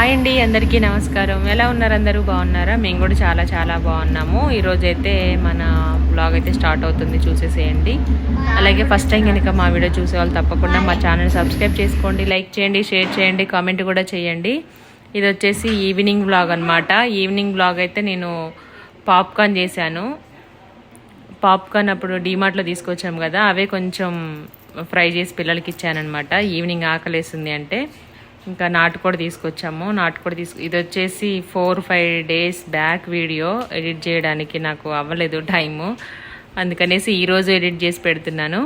Hi అండి అందరికీ నమస్కారం. ఎలా ఉన్నారు అందరూ? బాగున్నారా? మేము కూడా చాలా చాలా బాగున్నాము. ఈరోజు అయితే మన బ్లాగ్ అయితే స్టార్ట్ అవుతుంది చూసేసేయండి. అలాగే ఫస్ట్ టైం కనుక మా వీడియో చూసే వాళ్ళు తప్పకుండా మా ఛానల్ సబ్స్క్రైబ్ చేసుకోండి లైక్ చేయండి షేర్ చేయండి కామెంట్ కూడా చేయండి. ఇది వచ్చేసి ఈవినింగ్ బ్లాగ్ అనమాట ఈవినింగ్ బ్లాగ్ అయితే నేను పాప్కార్న్ చేశాను. పాప్కార్న్ అప్పుడు డీమార్ట్లో తీసుకొచ్చాము కదా అవే కొంచెం ఫ్రై చేసి పిల్లలకి ఇచ్చానమాట ఈవినింగ్ ఆకలేసింది అంటే ఇంకా నాటుకోడి తీసుకొచ్చాము. నాటుకోడి తీసుకు ఇది వచ్చేసి four five days back video edit చేయడానికి నాకు అవ్వలేదు టైము. అందుకనేసి ఈరోజు ఎడిట్ చేసి పెడుతున్నాను.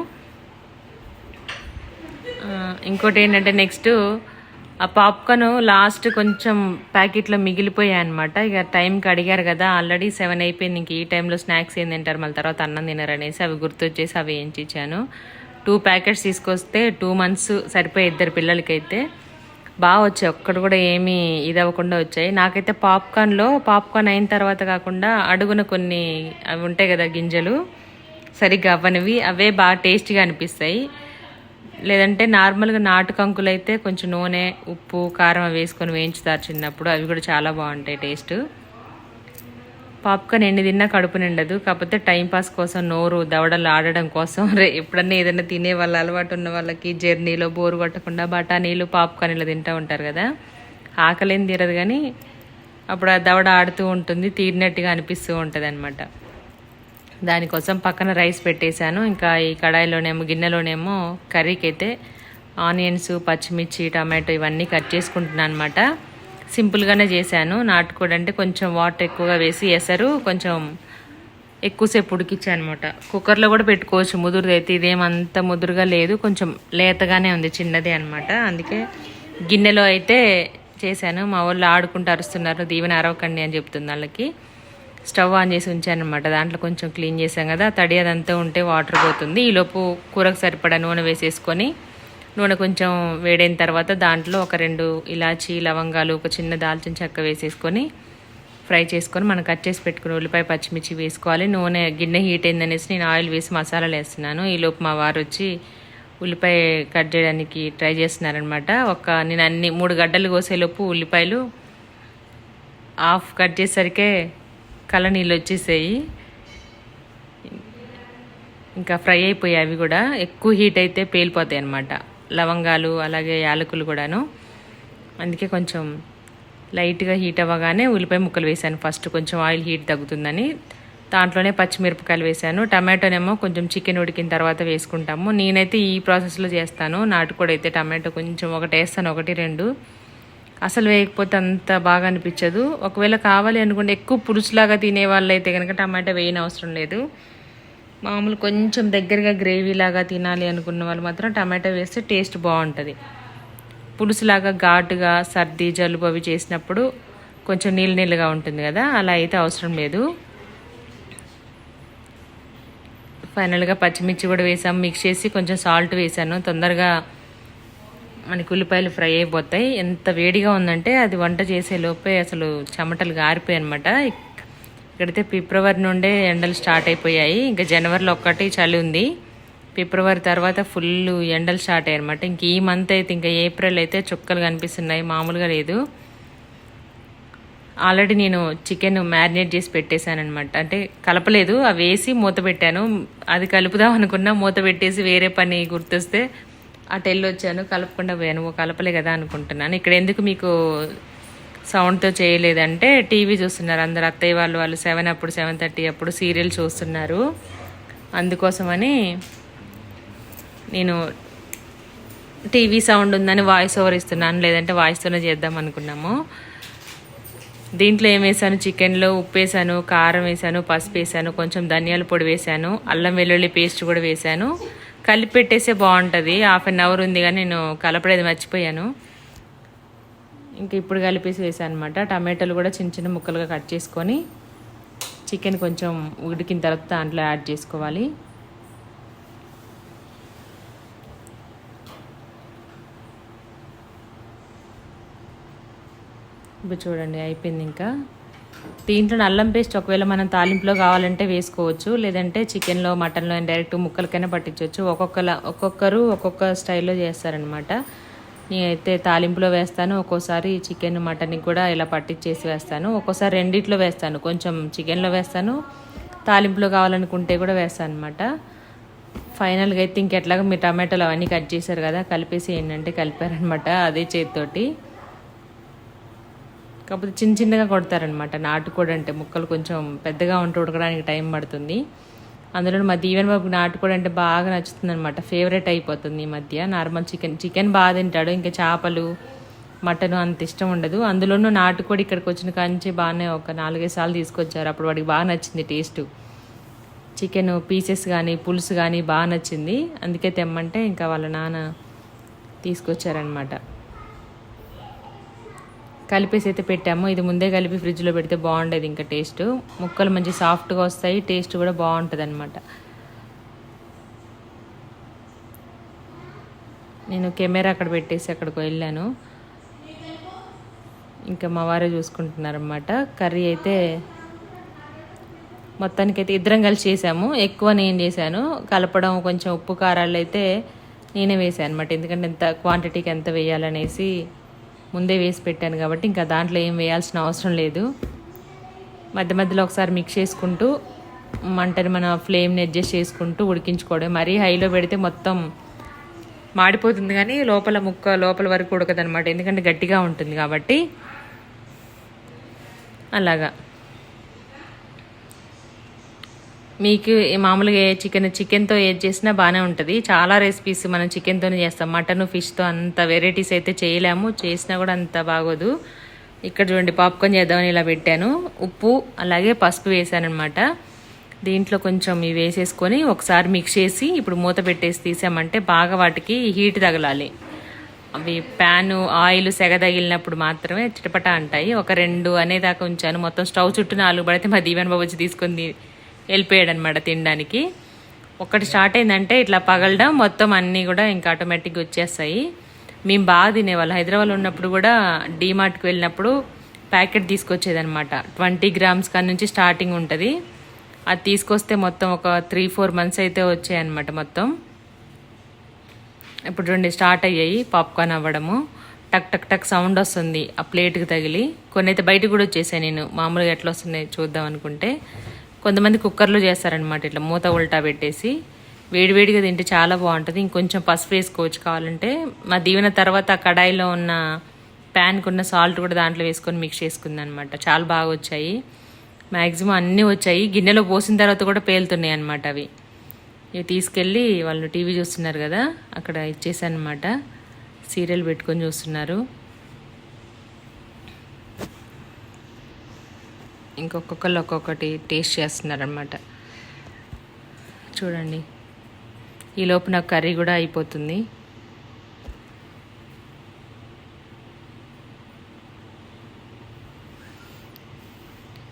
ఇంకోటి ఏంటంటే నెక్స్ట్ ఆ పాప్కార్న్ లాస్ట్ కొంచెం ప్యాకెట్లో మిగిలిపోయాయి అనమాట ఇక టైంకి అడిగారు కదా ఆల్రెడీ సెవెన్ అయిపోయింది. ఇంక ఈ టైంలో స్నాక్స్ ఏం తింటారు? మళ్ళీ తర్వాత అన్నం తినరు అనేసి అవి గుర్తొచ్చేసి అవి ఏంచి టూ ప్యాకెట్స్ తీసుకొస్తే టూ మంత్స్ సరిపోయి ఇద్దరు పిల్లలకైతే. బాగా వచ్చాయి. ఒక్కడు కూడా ఏమీ ఇది అవ్వకుండా వచ్చాయి. నాకైతే పాప్కార్న్లో పాప్కార్న్ అయిన తర్వాత కాకుండా అడుగున కొన్ని అవి ఉంటాయి కదా గింజలు సరిగ్గా అవ్వనివి. అవే బాగా టేస్టీగా అనిపిస్తాయి. లేదంటే నార్మల్గా నాటు కంకులు అయితే కొంచెం నూనె ఉప్పు కారం వేసుకొని వేయించుతారు చిన్నప్పుడు. అవి కూడా చాలా బాగుంటాయి టేస్ట్. పాప్కార్న్ ఎన్ని తిన్నా కడుపు నిండదు. కాకపోతే టైంపాస్ కోసం నోరు దవడలు ఆడడం కోసం రే ఎప్పుడన్నా ఏదైనా తినే వాళ్ళ అలవాటు ఉన్న వాళ్ళకి జర్నీలో బోరు కొట్టకుండా బఠానీలు పాప్కార్న్ ఇలా తింటూ ఉంటారు కదా. ఆకలేం తీరదు కానీ అప్పుడు ఆ దవడ ఆడుతూ ఉంటుంది తీరినట్టుగా అనిపిస్తూ ఉంటుంది అనమాట దానికోసం పక్కన రైస్ పెట్టేశాను. ఇంకా ఈ కడాయిలోనేమో గిన్నెలోనేమో కర్రీకి అయితే ఆనియన్స్ పచ్చిమిర్చి టమాటో ఇవన్నీ కట్ చేసుకుంటున్నాను అనమాట సింపుల్గానే చేశాను. నాటుకోడి అంటే కొంచెం వాటర్ ఎక్కువగా వేసి వేసారు కొంచెం ఎక్కువసేపు ఉడికిచ్చాను అనమాట కుక్కర్లో కూడా పెట్టుకోవచ్చు. ముదురుది అయితే ఇదేమంత ముదురుగా లేదు. కొంచెం లేతగానే ఉంది చిన్నదే అనమాట అందుకే గిన్నెలో అయితే చేశాను. మా వాళ్ళు ఆడుకుంటూ అరుస్తున్నారు. దీవెన అరవకండి అని చెప్తుంది వాళ్ళకి. స్టవ్ ఆన్ చేసి ఉంచాను అనమాట దాంట్లో కొంచెం క్లీన్ చేశాం కదా. తడి అదంతా ఉంటే వాటర్ పోతుంది. ఈలోపు కూరకు సరిపడా నూనె వేసేసుకొని నూనె కొంచెం వేడైన తర్వాత దాంట్లో ఒక రెండు ఇలాచి లవంగాలు ఒక చిన్న దాల్చిన చెక్క వేసేసుకొని ఫ్రై చేసుకొని మనం కట్ చేసి పెట్టుకుని ఉల్లిపాయ పచ్చిమిర్చి వేసుకోవాలి. నూనె గిన్నె హీట్ అయిందనేసి నేను ఆయిల్ వేసి మసాలాలు వేస్తున్నాను. ఈలోపు మా వారు వచ్చి ఉల్లిపాయ కట్ చేయడానికి ట్రై చేస్తున్నారనమాట ఒక నేను అన్ని మూడు గడ్డలు కోసేలోపు ఉల్లిపాయలు హాఫ్ కట్ చేసేసరికే కళ్ళ నీళ్ళు వచ్చేసాయి. ఇంకా ఫ్రై అయిపోయాయి అవి కూడా. ఎక్కువ హీట్ అయితే పేలిపోతాయి అన్నమాట. లవంగాలు అలాగే యాలకులు కూడాను. అందుకే కొంచెం లైట్గా హీట్ అవ్వగానే ఉల్లిపాయ ముక్కలు వేసాను. ఫస్ట్ కొంచెం ఆయిల్ హీట్ తగ్గుతుందని. దాంట్లోనే పచ్చిమిరపకాయలు వేసాను. టమాటోనేమో కొంచెం చికెన్ ఉడికిన తర్వాత వేసుకుంటాము. నేనైతే ఈ ప్రాసెస్లో చేస్తాను. నాటుకోడి అయితే టమాటో కొంచెం ఒకటి వేస్తాను ఒకటి రెండు. అసలు వేయకపోతే అంత బాగా అనిపించదు. ఒకవేళ కావాలి అనుకుంటే ఎక్కువ పులుసులాగా తినే వాళ్ళు అయితే కనుక టమాటా వేయని అవసరం లేదు. మామూలు కొంచెం దగ్గరగా గ్రేవీ లాగా తినాలి అనుకున్న వాళ్ళు మాత్రం టమాటా వేస్తే టేస్ట్ బాగుంటుంది. పులుసులాగా ఘాటుగా సర్ది జలుబు అవి చేసినప్పుడు కొంచెం నీళ్ళు నీళ్ళుగా ఉంటుంది కదా అలా అయితే అవసరం లేదు. ఫైనల్గా పచ్చిమిర్చి కూడా వేసాము మిక్స్ చేసి కొంచెం సాల్ట్ వేసాను. తొందరగా మనకి ఉల్లిపాయలు ఫ్రై అయిపోతాయి. ఎంత వేడిగా ఉందంటే అది వంట చేసే లోపే అసలు చెమటలు గారిపోయాయి అనమాట ఇక్కడైతే ఫిబ్రవరి నుండే ఎండలు స్టార్ట్ అయిపోయాయి. ఇంకా జనవరిలో ఒక్కటి చలి ఉంది. ఫిబ్రవరి తర్వాత ఫుల్ ఎండలు స్టార్ట్ అయ్యాయి అనమాట ఇంక ఈ మంత్ అయితే ఇంకా ఏప్రిల్ అయితే చుక్కలు కనిపిస్తున్నాయి. మామూలుగా లేదు. ఆల్రెడీ నేను చికెన్ మ్యారినేట్ చేసి పెట్టేశాను అనమాట అంటే కలపలేదు. అవి వేసి మూత పెట్టాను. అది కలుపుదాం అనుకున్నా మూత పెట్టేసి వేరే పని గుర్తొస్తే అటు వెళ్ళొచ్చాను కలపకుండా పోయాను. కలపలే కదా అనుకుంటున్నాను. ఇక్కడ ఎందుకు మీకు సౌండ్తో చేయలేదంటే టీవీ చూస్తున్నారు అందరు. అత్తయ్య వాళ్ళు వాళ్ళు సెవెన్ అప్పుడు సెవెన్ థర్టీ అప్పుడు సీరియల్ చూస్తున్నారు. అందుకోసమని నేను టీవీ సౌండ్ ఉందని వాయిస్ ఓవర్ ఇస్తున్నాను. లేదంటే వాయిస్తోనే చేద్దాం అనుకున్నాము. దీంట్లో ఏం వేసాను? చికెన్లో ఉప్పు వేసాను కారం వేసాను పసుపు వేసాను కొంచెం ధనియాల పొడి వేసాను అల్లం వెల్లుల్లి పేస్ట్ కూడా వేసాను. కలిపి పెట్టేస్తే బాగుంటుంది. హాఫ్ అన్ అవర్ ఉంది కానీ నేను కలపడేది మర్చిపోయాను. ఇంకా ఇప్పుడు కలిపేసి వేసాను అనమాట టమాటాలు కూడా చిన్న చిన్న ముక్కలుగా కట్ చేసుకొని చికెన్ కొంచెం ఉడికిన తర్వాత దాంట్లో యాడ్ చేసుకోవాలి. ఇప్పుడు చూడండి అయిపోయింది ఇంకా. దీంట్లో అల్లం పేస్ట్ ఒకవేళ మనం తాలింపులో కావాలంటే వేసుకోవచ్చు లేదంటే చికెన్లో మటన్లో డైరెక్ట్ ముక్కలకైనా పట్టించవచ్చు. ఒక్కొక్కలా ఒక్కొక్కరు ఒక్కొక్క స్టైల్లో చేస్తారనమాట. నేనైతే తాలింపులో వేస్తాను ఒక్కోసారి చికెన్ మటన్కి కూడా ఇలా పట్టించేసి వేస్తాను. ఒక్కోసారి రెండిట్లో వేస్తాను కొంచెం చికెన్లో వేస్తాను తాలింపులో కావాలనుకుంటే కూడా వేస్తాను అనమాట ఫైనల్గా అయితే ఇంకెట్లాగా మీ టమాటాలు అవన్నీ కట్ చేశారు కదా కలిపేసి ఏంటంటే కలిపారనమాట అదే చేతితోటి. కాకపోతే చిన్న చిన్నగా కొడతారనమాట నాటుకోడంటే ముక్కలు కొంచెం పెద్దగా ఉంటే ఉడకడానికి టైం పడుతుంది. అందులో మా దీవెన బాబుకి నాటుకోడి అంటే బాగా నచ్చుతుంది అనమాట ఫేవరెట్ అయిపోతుంది ఈ మధ్య. నార్మల్ చికెన్ చికెన్ బాగా తింటాడు. ఇంకా చేపలు మటన్ అంత ఇష్టం ఉండదు. అందులోనూ నాటుకోడి ఇక్కడికి వచ్చిన కాంచి బాగానే ఒక నాలుగైదు సార్లు తీసుకొచ్చారు. అప్పుడు వాడికి బాగా నచ్చింది టేస్ట్ చికెన్ పీసెస్ కానీ పులుసు కానీ బాగా నచ్చింది. అందుకే తెమ్మంటే ఇంకా వాళ్ళ నాన్న తీసుకొచ్చారనమాట కలిపేసి అయితే పెట్టాము. ఇది ముందే కలిపి ఫ్రిడ్జ్లో పెడితే బాగుండేది ఇంకా టేస్ట్. ముక్కలు మంచి సాఫ్ట్గా వస్తాయి టేస్ట్ కూడా బాగుంటుంది అనమాట నేను కెమెరా అక్కడ పెట్టేసి అక్కడికి వెళ్ళాను. ఇంకా మా వారే చూసుకుంటున్నారనమాట కర్రీ అయితే మొత్తానికైతే ఇద్దరం కలిసి చేసాము. ఎక్కువ నేను చేశాను. కలపడం కొంచెం ఉప్పు కారాలు అయితే నేనే వేసాను అనమాట ఎందుకంటే ఎంత క్వాంటిటీకి ఎంత వేయాలనేసి ముందే వేసి పెట్టాను కాబట్టి ఇంకా దాంట్లో ఏం వేయాల్సిన అవసరం లేదు. మధ్య మధ్యలో ఒకసారి మిక్స్ చేసుకుంటూ మంటని మన ఫ్లేమ్ని అడ్జస్ట్ చేసుకుంటూ ఉడికించుకోవడం. మరీ హైలో పెడితే మొత్తం మాడిపోతుంది కానీ లోపల ముక్క లోపల వరకు ఉడకదనమాట ఎందుకంటే గట్టిగా ఉంటుంది కాబట్టి అలాగా. మీకు మామూలుగా ఏ చికెన్ చికెన్తో ఏది చేసినా బాగానే ఉంటుంది. చాలా రెసిపీస్ మనం చికెన్తోనే చేస్తాం. మటన్ ఫిష్తో అంత వెరైటీస్ అయితే చేయలేము. చేసినా కూడా అంత బాగోదు. ఇక్కడ చూడండి పాప్కార్న్ చేద్దామని ఇలా పెట్టాను. ఉప్పు అలాగే పసుపు వేసాను అనమాట దీంట్లో కొంచెం ఇవి వేసేసుకొని ఒకసారి మిక్స్ చేసి ఇప్పుడు మూత పెట్టేసి తీసామంటే బాగా వాటికి హీట్ తగలాలి. అవి ప్యాను ఆయిల్ సెగ తగిలినప్పుడు మాత్రమే చిటపట అంటాయి. ఒక రెండు అనేదాకా ఉంచాను. మొత్తం స్టవ్ చుట్టూ నాలుగు పడితే మా దీవెన్ బాబు వచ్చి తీసుకొని వెళ్ళిపోయాడు అనమాట తినడానికి. ఒకటి స్టార్ట్ అయిందంటే ఇట్లా పగలడం మొత్తం అన్నీ కూడా ఇంకా ఆటోమేటిక్గా వచ్చేస్తాయి. మేము బాగా తినేవాళ్ళం. హైదరాబాద్లో ఉన్నప్పుడు కూడా డీమార్ట్కి వెళ్ళినప్పుడు ప్యాకెట్ తీసుకొచ్చేదనమాట ట్వంటీ గ్రామ్స్ కాడ నుంచి స్టార్టింగ్ ఉంటుంది. అది తీసుకొస్తే మొత్తం ఒక త్రీ ఫోర్ మంత్స్ అయితే వచ్చాయన్నమాట మొత్తం. ఇప్పుడు రెండు స్టార్ట్ అయ్యాయి పాప్కార్న్ అవ్వడము. టక్ టక్ టక్ సౌండ్ వస్తుంది ఆ ప్లేట్కి తగిలి. కొన్ని అయితే బయటకు కూడా వచ్చేసాయి నేను. మామూలుగా ఎట్లా వస్తున్నాయి చూద్దాం అనుకుంటే. కొంతమంది కుక్కర్లో చేస్తారనమాట ఇట్లా మూత ఉల్టా పెట్టేసి వేడివేడిగా తింటే చాలా బాగుంటుంది. ఇంకొంచెం పసుపు వేసుకోవచ్చు కావాలంటే. మా దీవెన తర్వాత కడాయిలో ఉన్న ప్యాన్కి ఉన్న సాల్ట్ కూడా దాంట్లో వేసుకొని మిక్స్ చేసుకుంది అనమాట చాలా బాగా వచ్చాయి. మ్యాక్సిమం అన్నీ వచ్చాయి. గిన్నెలో పోసిన తర్వాత కూడా పేలుతున్నాయి అనమాట అవి. ఇవి తీసుకెళ్ళి వాళ్ళు టీవీ చూస్తున్నారు కదా అక్కడ ఇచ్చేసాను అనమాట సీరియల్ పెట్టుకొని చూస్తున్నారు. ఇంకొకళ్ళు ఒక్కొక్కటి టేస్ట్ చేస్తున్నారనమాట చూడండి. ఈ లోపు నాకు కర్రీ కూడా అయిపోతుంది.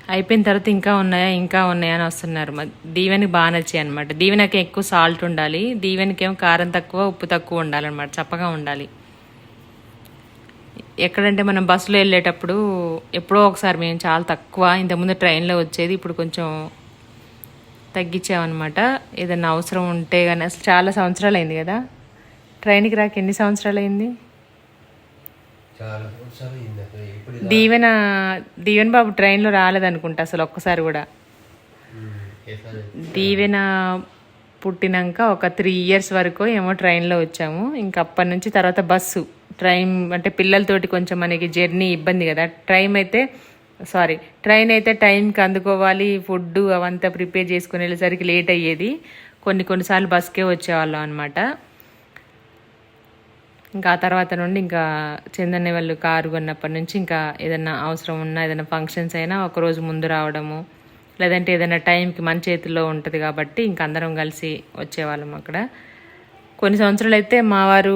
అయిపోయిన తర్వాత ఇంకా ఉన్నాయా ఇంకా ఉన్నాయా అని వస్తున్నారు. మ- దీవెనకి బాగా నచ్చాయి అనమాట దీవెనకి ఎక్కువ సాల్ట్ ఉండాలి. దీవెనకేమో కారం తక్కువ ఉప్పు తక్కువ ఉండాలన్నమాట. చప్పగా ఉండాలి. ఎక్కడంటే మనం బస్సులో వెళ్ళేటప్పుడు ఎప్పుడో ఒకసారి మేము చాలా తక్కువ ఇంతకుముందు ట్రైన్లో వచ్చేది ఇప్పుడు కొంచెం తగ్గించామన్నమాట. ఏదైనా అవసరం ఉంటే కానీ అసలు చాలా సంవత్సరాలు అయింది కదా. ట్రైన్కి రాక ఎన్ని సంవత్సరాలు అయింది దీవెన దీవెన బాబు ట్రైన్లో రాలేదనుకుంటా అసలు ఒక్కసారి కూడా. దీవెన పుట్టినాక ఒక త్రీ ఇయర్స్ వరకు ఏమో ట్రైన్లో వచ్చాము. ఇంకా అప్పటి నుంచి తర్వాత బస్సు. ట్రైన్ అంటే పిల్లలతోటి కొంచెం మనకి జర్నీ ఇబ్బంది కదా. ట్రైన్ అయితే సారీ ట్రైన్ అయితే టైంకి అందుకోవాలి ఫుడ్ అవంతా ప్రిపేర్ చేసుకుని వెళ్ళేసరికి లేట్ అయ్యేది. కొన్ని కొన్నిసార్లు బస్కే వచ్చేవాళ్ళం అనమాట ఇంకా ఆ తర్వాత నుండి ఇంకా చందన్న వాళ్ళు కారు కొన్నప్పటి నుంచి ఇంకా ఏదైనా అవసరం ఉన్నా ఏదైనా ఫంక్షన్స్ అయినా ఒకరోజు ముందు రావడము లేదంటే ఏదైనా టైంకి మన చేతిలో ఉంటుంది కాబట్టి ఇంకా అందరం కలిసి వచ్చేవాళ్ళం అక్కడ. కొన్ని సంవత్సరాలు అయితే మా వారు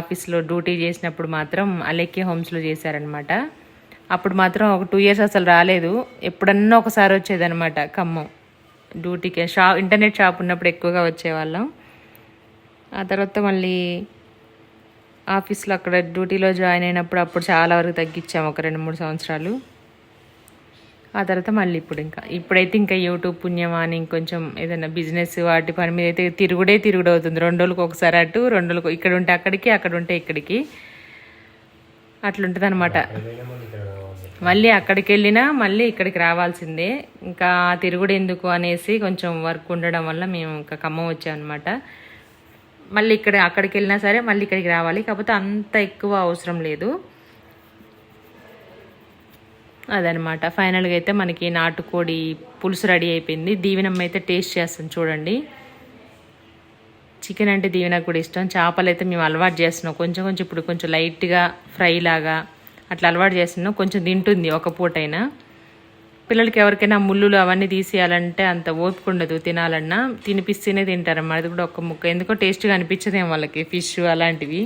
ఆఫీస్లో డ్యూటీ చేసినప్పుడు మాత్రం అలెక్కి హోమ్స్లో చేశారనమాట అప్పుడు మాత్రం ఒక టూ ఇయర్స్ అసలు రాలేదు. ఎప్పుడన్నా ఒకసారి వచ్చేదనమాట ఖమ్మం. డ్యూటీకి షా ఇంటర్నెట్ షాప్ ఉన్నప్పుడు ఎక్కువగా వచ్చేవాళ్ళం. ఆ తర్వాత మళ్ళీ ఆఫీస్లో అక్కడ డ్యూటీలో జాయిన్ అయినప్పుడు అప్పుడు చాలా వరకు తగ్గించాము ఒక రెండు మూడు సంవత్సరాలు. ఆ తర్వాత మళ్ళీ ఇప్పుడు ఇంకా. ఇప్పుడైతే ఇంకా యూట్యూబ్ పుణ్యమా అని ఇంకొంచెం ఏదైనా బిజినెస్ వాటి పని మీద అయితే తిరుగుడే తిరుగుడు అవుతుంది. రెండు రోజులకు ఒకసారి అటు రెండు రోజులకు ఇక్కడ ఉంటే అక్కడికి అక్కడ ఉంటే ఇక్కడికి. అట్లుంటుంది అనమాట మళ్ళీ మళ్ళీ అక్కడికి వెళ్ళినా మళ్ళీ ఇక్కడికి రావాల్సిందే. ఇంకా తిరుగుడు ఎందుకు అనేసి కొంచెం వర్క్ ఉండడం వల్ల మేము ఇంకా ఖమ్మం వచ్చామన్నమాట. మళ్ళీ ఇక్కడ అక్కడికి వెళ్ళినా సరే మళ్ళీ ఇక్కడికి రావాలి. కాకపోతే అంత ఎక్కువ అవసరం లేదు. అదనమాట. ఫైనల్గా అయితే మనకి నాటుకోడి పులుసు రెడీ అయిపోయింది. దీవెనమ్మ అయితే టేస్ట్ చేస్తాను చూడండి. చికెన్ అంటే దీవెనకు కూడా ఇష్టం. చేపలు అయితే మేము అలవాటు చేస్తున్నాం. కొంచెం కొంచెం ఇప్పుడు కొంచెం లైట్గా ఫ్రై లాగా అట్లా అలవాటు చేస్తున్నాం. కొంచెం తింటుంది ఒక పూటైనా. పిల్లలకి ఎవరికైనా ముళ్ళులు అవన్నీ తీసేయాలంటే అంత ఓపిక ఉండదు తినాలన్నా. తినిపిస్తేనే తింటారన్నమాట అది కూడా ఒక ముక్క. ఎందుకో టేస్ట్గా అనిపించదేమో వాళ్ళకి. ఫిష్ అలాంటివి.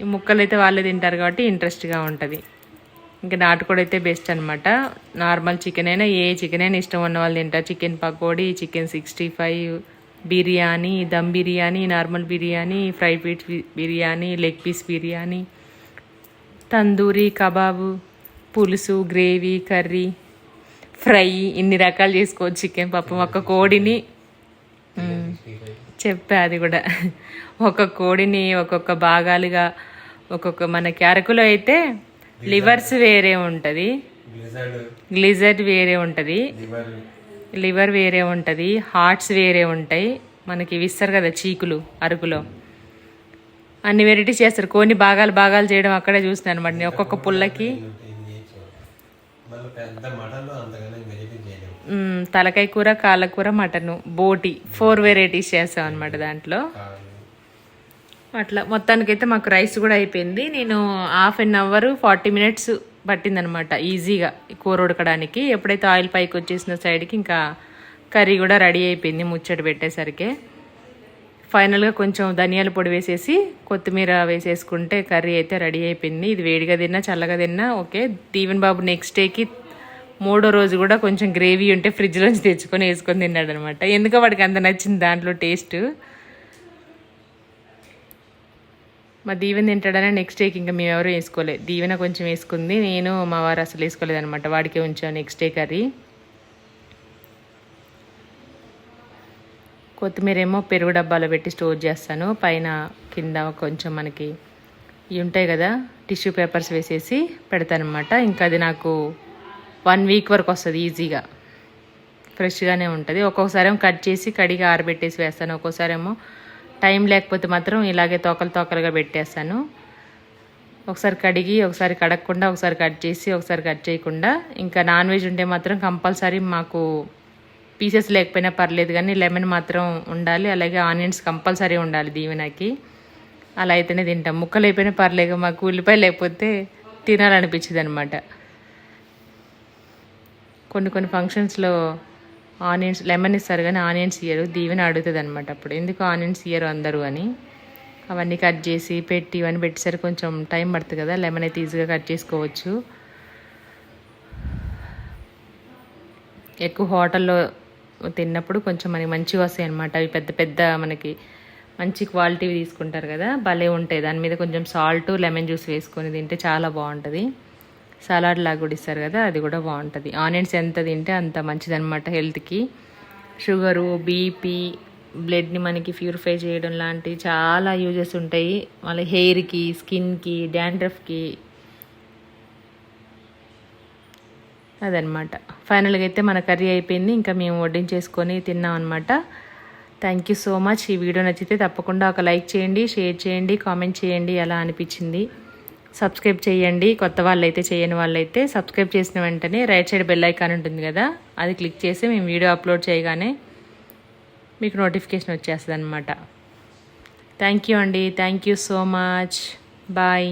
ఈ ముక్కలు అయితే వాళ్ళే తింటారు కాబట్టి ఇంట్రెస్ట్గా ఉంటుంది. ఇంకా నాటుకోడి అయితే బెస్ట్ అనమాట నార్మల్ చికెన్ అయినా ఏ చికెన్ అయినా ఇష్టం ఉన్న వాళ్ళు తింటారు. Chicken pakodi chicken sixty five biryani dum biryani normal biryani fry piece biryani leg piece biryani tandoori kebab పులుసు గ్రేవీ కర్రీ ఫ్రై ఇన్ని రకాలు చేసుకోవచ్చు చికెన్ పప్పు ఒక కోడిని చెప్పా అది కూడా. ఒక కోడిని ఒక్కొక్క భాగాలుగా ఒక్కొక్క మనకి అరకులో అయితే లివర్స్ వేరే ఉంటుంది. గ్లిజర్డ్ వేరే ఉంటుంది. లివర్ వేరే ఉంటుంది. హార్ట్స్ వేరే ఉంటాయి. మనకి ఇవి ఇస్తారు కదా చీకులు అరకులో అన్ని వెరైటీస్ చేస్తారు. కొన్ని భాగాలు భాగాలు చేయడం అక్కడే చూస్తున్నాను అనమాట నేను ఒక్కొక్క పుల్లకి. తలకాయ కూర కాళ్ళ కూర మటను బోటి. ఫోర్ వెరైటీస్ చేస్తాం అనమాట దాంట్లో. అట్లా. మొత్తానికైతే మాకు రైస్ కూడా అయిపోయింది. నేను half an hour forty minutes పట్టిందనమాట ఈజీగా కూర ఉడకడానికి. ఎప్పుడైతే ఆయిల్ పైకి వచ్చేసిన సైడ్కి ఇంకా కర్రీ కూడా రెడీ అయిపోయింది ముచ్చట పెట్టేసరికి. ఫైనల్గా కొంచెం ధనియాల పొడి వేసేసి కొత్తిమీర వేసేసుకుంటే కర్రీ అయితే రెడీ అయిపోయింది. ఇది వేడిగా తిన్నా చల్లగా తిన్నా ఓకే. దీవెన్ బాబు నెక్స్ట్ డేకి మూడో రోజు కూడా కొంచెం గ్రేవీ ఉంటే ఫ్రిడ్జ్లోంచి తెచ్చుకొని వేసుకొని తిన్నాడు అనమాట ఎందుకో వాడికి అంత నచ్చింది దాంట్లో టేస్ట్. మా దీవెన తింటాడని నెక్స్ట్ డేకి ఇంకా మేము ఎవరు వేసుకోలేదు దీవెన కొంచెం వేసుకుంది. నేను మా వారు అసలు వేసుకోలేదు అనమాట వాడికే ఉంచాను నెక్స్ట్ డే కర్రీ. కొత్తిమీర ఏమో పెరుగు డబ్బాలో పెట్టి స్టోర్ చేస్తాను. పైన కింద కొంచెం మనకి ఇవి ఉంటాయి కదా టిష్యూ పేపర్స్ వేసేసి పెడతానమాట ఇంకా అది నాకు వన్ వీక్ వరకు వస్తుంది ఈజీగా ఫ్రెష్గానే ఉంటుంది. ఒక్కొక్కసారి ఏమో కట్ చేసి కడిగి ఆరబెట్టేసి వేస్తాను. ఒక్కోసారి ఏమో టైం లేకపోతే మాత్రం ఇలాగే తోకలు తోకలుగా పెట్టేస్తాను. ఒకసారి కడిగి ఒకసారి కడగకుండా ఒకసారి కట్ చేసి ఒకసారి కట్ చేయకుండా. ఇంకా నాన్ వెజ్ ఉంటే మాత్రం కంపల్సరీ మాకు పీసెస్ లేకపోయినా పర్లేదు కానీ లెమన్ మాత్రం ఉండాలి. అలాగే ఆనియన్స్ కంపల్సరీ ఉండాలి దీవెనకి. అలా అయితేనే తింటాం. ముక్కలు అయిపోయినా పర్లేదు మాకు ఉల్లిపాయ లేకపోతే తినాలనిపించింది అనమాట కొన్ని కొన్ని ఫంక్షన్స్లో ఆనియన్స్ లెమన్ ఇస్తారు కానీ ఆనియన్స్ ఇయ్యరు. దీవెన అడుగుతుంది అనమాట అప్పుడు. ఎందుకు ఆనియన్స్ ఇయ్యరు అందరూ అని? అవన్నీ కట్ చేసి పెట్టి ఇవన్నీ పెట్టేసరికి కొంచెం టైం పడుతుంది కదా. లెమన్ అయితే ఈజీగా కట్ చేసుకోవచ్చు. ఎక్కువ హోటల్లో తిన్నప్పుడు కొంచెం మనకి మంచిగా వస్తాయి అనమాట అవి పెద్ద పెద్ద మనకి మంచి క్వాలిటీవి తీసుకుంటారు కదా. భలే ఉంటాయి. దాని మీద కొంచెం సాల్ట్ లెమన్ జ్యూస్ వేసుకొని తింటే చాలా బాగుంటుంది. సలాడ్ లాగా కూడా ఇస్తారు కదా అది కూడా బాగుంటుంది. ఆనియన్స్ ఎంత తింటే అంత మంచిదన్నమాట హెల్త్కి. షుగరు బీపీ బ్లడ్ని మనకి ప్యూరిఫై చేయడం లాంటివి చాలా యూజెస్ ఉంటాయి. మళ్ళీ హెయిర్కి స్కిన్కి డాండ్రఫ్కి. అదనమాట ఫైనల్గా అయితే మన కర్రీ అయిపోయింది. ఇంకా మేము వడ్డించేసుకొని తిన్నాం అనమాట థ్యాంక్ యూ సో మచ్. ఈ వీడియో నచ్చితే తప్పకుండా ఒక లైక్ చేయండి షేర్ చేయండి కామెంట్ చేయండి. ఎలా అనిపించింది. సబ్స్క్రైబ్ చేయండి. కొత్త వాళ్ళైతే చేయని వాళ్ళైతే సబ్స్క్రైబ్ చేసిన వెంటనే రైట్ సైడ్ బెల్ ఐకాన్ ఉంటుంది కదా అది క్లిక్ చేసి మేము వీడియో అప్లోడ్ చేయగానే మీకు నోటిఫికేషన్ వచ్చేస్తుంది అనమాట థ్యాంక్ యూ అండి. Thank you so much. Bye.